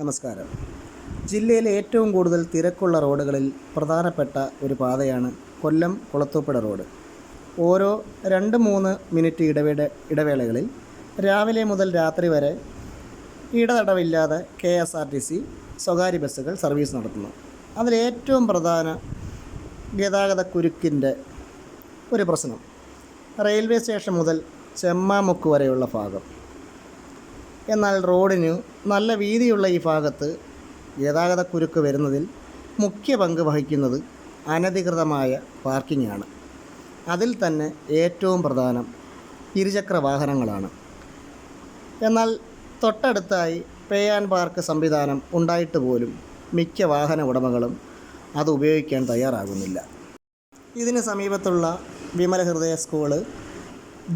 നമസ്കാരം. ജില്ലയിലെ ഏറ്റവും കൂടുതൽ തിരക്കുള്ള റോഡുകളിൽ പ്രധാനപ്പെട്ട ഒരു പാതയാണ് കൊല്ലം കുളത്തൂപ്പുഴ റോഡ്. ഓരോ രണ്ട് മൂന്ന് മിനിറ്റ് ഇടവേട ഇടവേളകളിൽ രാവിലെ മുതൽ രാത്രി വരെ ഇടതടവില്ലാതെ K S R T C സ്വകാര്യ ബസ്സുകൾ സർവീസ് നടത്തുന്നു. അതിലേറ്റവും പ്രധാന ഗതാഗത കുരുക്കിന്റെ ഒരു പ്രശ്നം റെയിൽവേ സ്റ്റേഷൻ മുതൽ ചെമ്മാമുക്ക് വരെയുള്ള ഭാഗം. എന്നാൽ റോഡിന് നല്ല വീതിയുള്ള ഈ ഭാഗത്ത് ഗതാഗത കുരുക്ക് വരുന്നതിൽ മുഖ്യ പങ്ക് വഹിക്കുന്നത് അനധികൃതമായ പാർക്കിംഗ് ആണ് അതിൽ തന്നെ ഏറ്റവും പ്രധാനം ഇരുചക്ര വാഹനങ്ങളാണ്. എന്നാൽ തൊട്ടടുത്തായി പേ ആൻഡ് പാർക്ക് സംവിധാനം ഉണ്ടായിട്ട് പോലും മിക്ക വാഹന ഉടമകളും അത് ഉപയോഗിക്കാൻ തയ്യാറാകുന്നില്ല. ഇതിന് സമീപത്തുള്ള വിമല ഹൃദയ സ്കൂൾ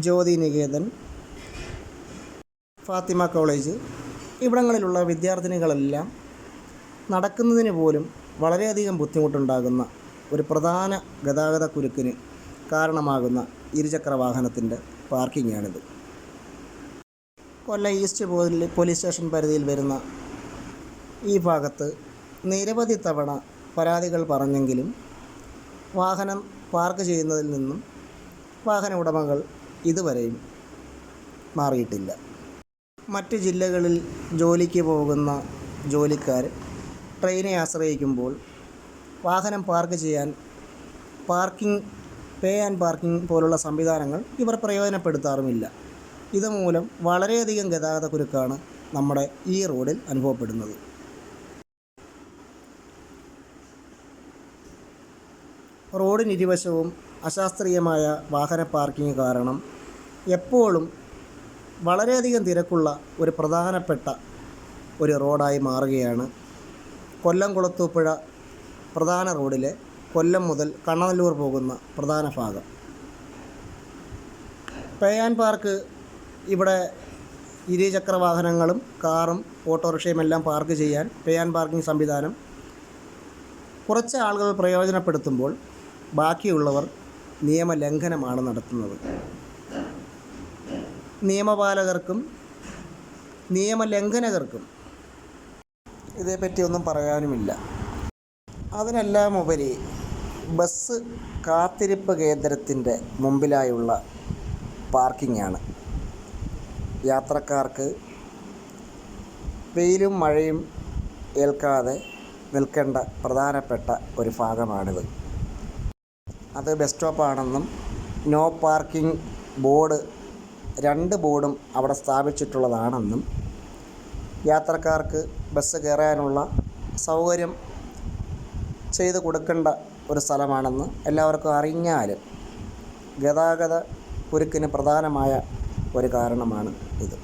ജ്യോതി നികേതൻ ഫാത്തിമ കോളേജ്. ഇവിടങ്ങളിലുള്ള വിദ്യാർത്ഥിനികളെല്ലാം നടക്കുന്നതിന് പോലും വളരെയധികം ബുദ്ധിമുട്ടുണ്ടാകുന്ന ഒരു പ്രധാന ഗതാഗത കുരുക്കിന് കാരണമാകുന്ന ഇരുചക്ര വാഹനത്തിന്റെ പാർക്കിങ്ങാണിത്. കൊല്ലം ഈസ്റ്റ് പോലീ- പോലീസ് സ്റ്റേഷൻ പരിധിയിൽ വരുന്ന ഈ ഭാഗത്ത് നിരവധി തവണ പരാതികൾ പറഞ്ഞെങ്കിലും വാഹനം പാർക്ക് ചെയ്യുന്നതിൽ നിന്നും വാഹന ഉടമകൾ ഇതുവരെയും മാറിയിട്ടില്ല. മറ്റ് ജില്ലകളിൽ ജോലിക്ക് പോകുന്ന ജോലിക്കാർ ട്രെയിനെ ആശ്രയിക്കുമ്പോൾ വാഹനം പാർക്ക് ചെയ്യാൻ പാർക്കിംഗ് പേ ആൻഡ് പാർക്കിംഗ് പോലുള്ള സംവിധാനങ്ങൾ ഇവർ പ്രയോജനപ്പെടുത്താറുമില്ല. ഇതുമൂലം വളരെയധികം ഗതാഗത കുരുക്കാണ് നമ്മുടെ ഈ റോഡിൽ അനുഭവപ്പെടുന്നത്. റോഡിനിരുവശവും അശാസ്ത്രീയമായ വാഹന പാർക്കിംഗ് കാരണം എപ്പോഴും വളരെയധികം തിരക്കുള്ള ഒരു പ്രധാനപ്പെട്ട ഒരു റോഡായി മാറുകയാണ് കൊല്ലം കുളത്തൂപ്പുഴ പ്രധാന റോഡിലെ കൊല്ലം മുതൽ കണ്ണനല്ലൂർ പോകുന്ന പ്രധാന ഭാഗം. പേയാൻ പാർക്ക് ഇവിടെ ഇരുചക്ര വാഹനങ്ങളും കാറും ഓട്ടോറിക്ഷയും എല്ലാം പാർക്ക് ചെയ്യാൻ പേയാൻ പാർക്കിംഗ് സംവിധാനം കുറച്ച് ആളുകൾ പ്രയോജനപ്പെടുത്തുമ്പോൾ ബാക്കിയുള്ളവർ നിയമലംഘനമാണ് നടത്തുന്നത്. നിയമപാലകർക്കും നിയമലംഘനകർക്കും ഇതേപ്പറ്റി ഒന്നും പറയാനുമില്ല. അതിനെല്ലാം ഉപരി ബസ് കാത്തിരിപ്പ് കേന്ദ്രത്തിന്റെ മുമ്പിലായുള്ള പാർക്കിംഗാണ് യാത്രക്കാർക്ക് വെയിലും മഴയും ഏൽക്കാതെ നിൽക്കേണ്ട പ്രധാനപ്പെട്ട ഒരു ഭാഗമാണിത്. അത് ബസ് സ്റ്റോപ്പാണെന്നും നോ പാർക്കിംഗ് ബോർഡ് രണ്ട് ബോർഡും അവിടെ സ്ഥാപിച്ചിട്ടുള്ളതാണെന്നും യാത്രക്കാർക്ക് ബസ് കയറാനുള്ള സൗകര്യം ചെയ്തു കൊടുക്കേണ്ട ഒരു സ്ഥലമാണെന്ന് എല്ലാവർക്കും അറിഞ്ഞാലും ഗതാഗത കുരുക്കിന് പ്രധാനമായ ഒരു കാരണമാണ് ഇത്.